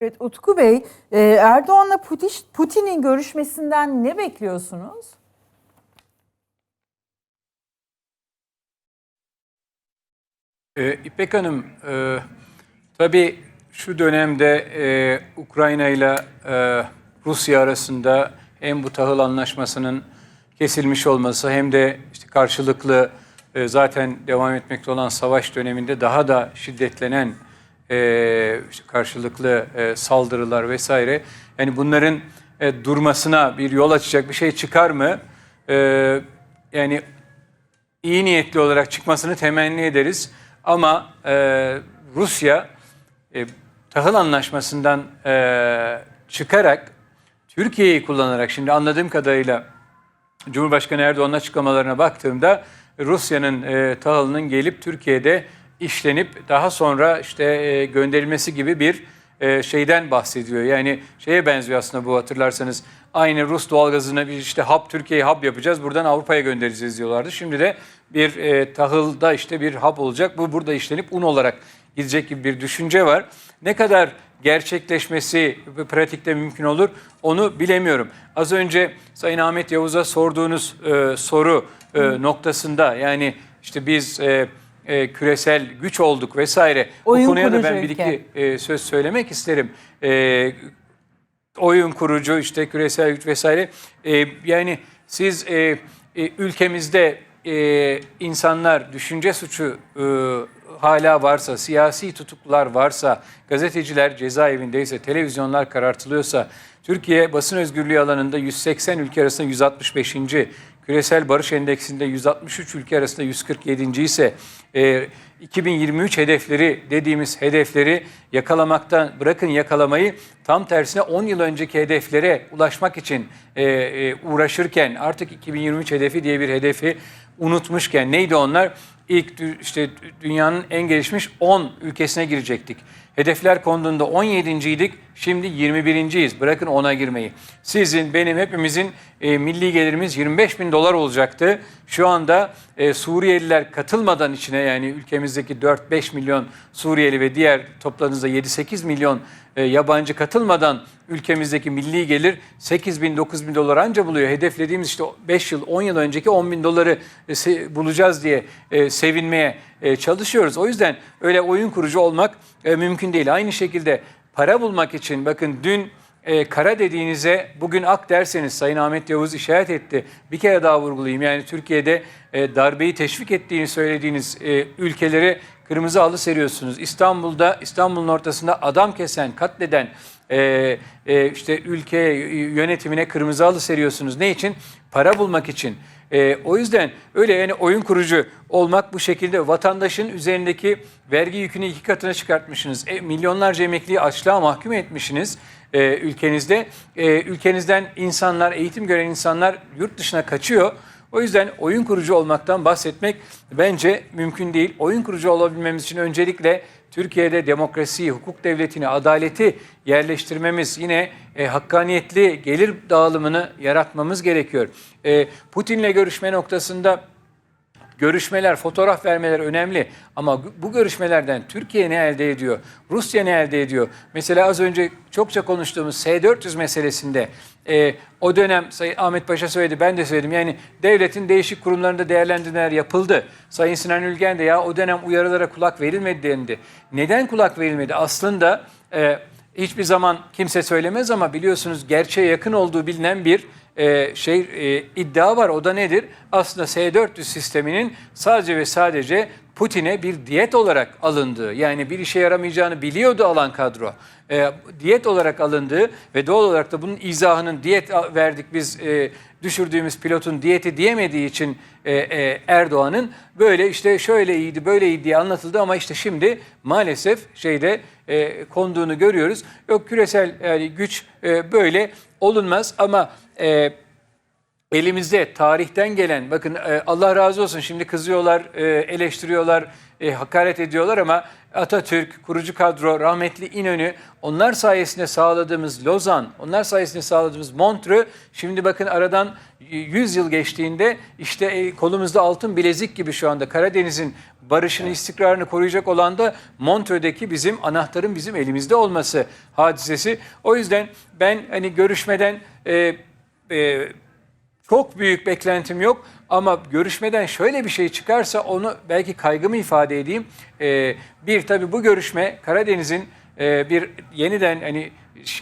Evet Utku Bey, e, Erdoğan'la Putin- Putin'in görüşmesinden ne bekliyorsunuz? Ee, İpek Hanım, e, tabii şu dönemde e, Ukrayna ile e, Rusya arasında hem bu tahıl anlaşmasının kesilmiş olması hem de işte karşılıklı e, zaten devam etmekte olan savaş döneminde daha da şiddetlenen e, işte karşılıklı e, saldırılar vesaire. Yani bunların e, durmasına bir yol açacak bir şey çıkar mı? E, yani iyi niyetli olarak çıkmasını temenni ederiz. Ama e, Rusya e, tahıl anlaşmasından e, çıkarak Türkiye'yi kullanarak şimdi anladığım kadarıyla Cumhurbaşkanı Erdoğan'ın açıklamalarına baktığımda Rusya'nın e, tahılının gelip Türkiye'de işlenip daha sonra işte e, gönderilmesi gibi bir e, şeyden bahsediyor. Yani şeye benziyor aslında bu hatırlarsanız. Aynı Rus doğalgazını bir işte hap Türkiye'ye hap yapacağız. Buradan Avrupa'ya göndereceğiz diyorlardı. Şimdi de bir e, tahılda işte bir hap olacak. Bu burada işlenip un olarak gidecek gibi bir düşünce var. Ne kadar gerçekleşmesi pratikte mümkün olur onu bilemiyorum. Az önce Sayın Ahmet Yavuz'a sorduğunuz e, soru e, noktasında yani işte biz e, e, küresel güç olduk vesaire. Oyun Bu konuya da kurucu ben bir ülke. iki e, söz söylemek isterim. E, oyun kurucu işte küresel güç vesaire. E, yani siz e, e, ülkemizde e, insanlar düşünce suçu e, hala varsa, siyasi tutuklular varsa, gazeteciler cezaevindeyse, televizyonlar karartılıyorsa, Türkiye basın özgürlüğü alanında 180 ülke arasında 165. Küresel Barış Endeksinde 163 ülke arasında 147. ise e, 2023 hedefleri dediğimiz hedefleri yakalamaktan bırakın yakalamayı tam tersine 10 yıl önceki hedeflere ulaşmak için e, e, uğraşırken artık 2023 hedefi diye bir hedefi unutmuşken neydi onlar? İlk işte dünyanın en gelişmiş 10 ülkesine girecektik. Hedefler konduğunda 17.ydik, şimdi 21.yiz. Bırakın ona girmeyi. Sizin, benim, hepimizin e, milli gelirimiz 25 bin dolar olacaktı. Şu anda e, Suriyeliler katılmadan içine yani ülkemizdeki 4-5 milyon Suriyeli ve diğer topladığınızda 7-8 milyon e, yabancı katılmadan ülkemizdeki milli gelir 8 bin 9 bin dolar anca buluyor. Hedeflediğimiz işte 5 yıl 10 yıl önceki 10 bin doları e, bulacağız diye e, sevinmeye e, çalışıyoruz. O yüzden öyle oyun kurucu olmak e, mümkün değil. Aynı şekilde para bulmak için bakın dün e, kara dediğinize bugün ak derseniz Sayın Ahmet Yavuz işaret etti. Bir kere daha vurgulayayım. Yani Türkiye'de e, darbeyi teşvik ettiğini söylediğiniz e, ülkelere kırmızı halı seriyorsunuz. İstanbul'da İstanbul'un ortasında adam kesen, katleden e, e, işte ülke yönetimine kırmızı halı seriyorsunuz. Ne için? Para bulmak için. E, o yüzden öyle yani oyun kurucu olmak bu şekilde vatandaşın üzerindeki vergi yükünü iki katına çıkartmışsınız. E, milyonlarca emekliyi açlığa mahkum etmişsiniz e, ülkenizde. E, ülkenizden insanlar, eğitim gören insanlar yurt dışına kaçıyor. O yüzden oyun kurucu olmaktan bahsetmek bence mümkün değil. Oyun kurucu olabilmemiz için öncelikle Türkiye'de demokrasiyi, hukuk devletini, adaleti yerleştirmemiz, yine e, hakkaniyetli gelir dağılımını yaratmamız gerekiyor. E, Putin'le görüşme noktasında görüşmeler, fotoğraf vermeler önemli ama bu görüşmelerden Türkiye ne elde ediyor? Rusya ne elde ediyor? Mesela az önce çokça konuştuğumuz S-400 meselesinde e, o dönem Sayın Ahmet Paşa söyledi, ben de söyledim. Yani devletin değişik kurumlarında değerlendirmeler yapıldı. Sayın Sinan Ülgen de ya o dönem uyarılara kulak verilmedi dendi. Neden kulak verilmedi? Aslında e, hiçbir zaman kimse söylemez ama biliyorsunuz gerçeğe yakın olduğu bilinen bir e, şey e, iddia var. O da nedir? Aslında S-400 sisteminin sadece ve sadece Putin'e bir diyet olarak alındığı, yani bir işe yaramayacağını biliyordu alan kadro. E, diyet olarak alındığı ve doğal olarak da bunun izahının diyet verdik biz e, düşürdüğümüz pilotun diyeti diyemediği için e, e, Erdoğan'ın böyle işte şöyle iyiydi böyle iyiydi diye anlatıldı ama işte şimdi maalesef şeyde e, konduğunu görüyoruz. Yok küresel yani güç e, böyle olunmaz ama e, elimizde tarihten gelen bakın e, Allah razı olsun şimdi kızıyorlar, e, eleştiriyorlar, e, hakaret ediyorlar ama Atatürk, kurucu kadro, rahmetli İnönü, onlar sayesinde sağladığımız Lozan, onlar sayesinde sağladığımız Montreux, şimdi bakın aradan 100 yıl geçtiğinde işte kolumuzda altın bilezik gibi şu anda Karadeniz'in barışını, istikrarını koruyacak olan da Montreux'deki bizim anahtarın bizim elimizde olması hadisesi. O yüzden ben hani görüşmeden e, e, çok büyük beklentim yok ama görüşmeden şöyle bir şey çıkarsa onu belki kaygımı ifade edeyim. Ee, bir tabii bu görüşme Karadeniz'in e, bir yeniden hani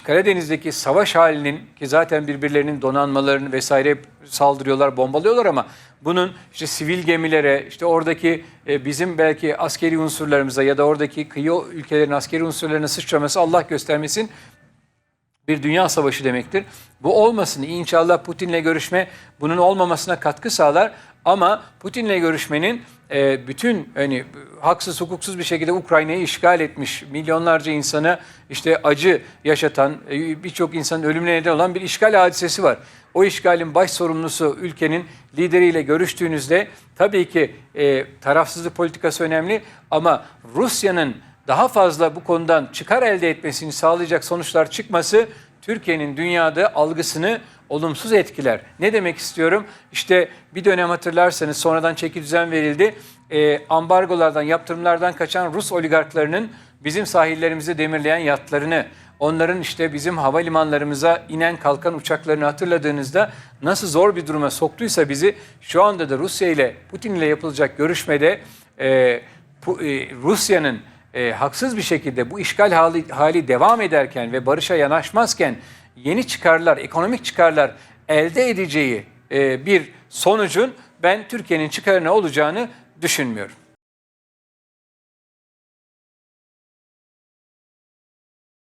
Karadeniz'deki savaş halinin ki zaten birbirlerinin donanmalarını vesaire saldırıyorlar, bombalıyorlar ama bunun işte sivil gemilere, işte oradaki e, bizim belki askeri unsurlarımıza ya da oradaki kıyı ülkelerin askeri unsurlarına sıçraması Allah göstermesin bir dünya savaşı demektir. Bu olmasın. İnşallah Putin'le görüşme bunun olmamasına katkı sağlar. Ama Putin'le görüşmenin e, bütün hani haksız hukuksuz bir şekilde Ukrayna'yı işgal etmiş, milyonlarca insana işte acı yaşatan, e, birçok insanın ölümüne neden olan bir işgal hadisesi var. O işgalin baş sorumlusu ülkenin lideriyle görüştüğünüzde tabii ki e, tarafsızlık politikası önemli ama Rusya'nın daha fazla bu konudan çıkar elde etmesini sağlayacak sonuçlar çıkması Türkiye'nin dünyada algısını olumsuz etkiler. Ne demek istiyorum? İşte bir dönem hatırlarsanız sonradan çeki düzen verildi. Ee, ambargolardan, yaptırımlardan kaçan Rus oligarklarının bizim sahillerimizi demirleyen yatlarını, onların işte bizim havalimanlarımıza inen kalkan uçaklarını hatırladığınızda nasıl zor bir duruma soktuysa bizi şu anda da Rusya ile Putin ile yapılacak görüşmede e, Pu- e, Rusya'nın e, haksız bir şekilde bu işgal hali, hali devam ederken ve barışa yanaşmazken yeni çıkarlar, ekonomik çıkarlar elde edeceği e, bir sonucun ben Türkiye'nin çıkarına olacağını düşünmüyorum.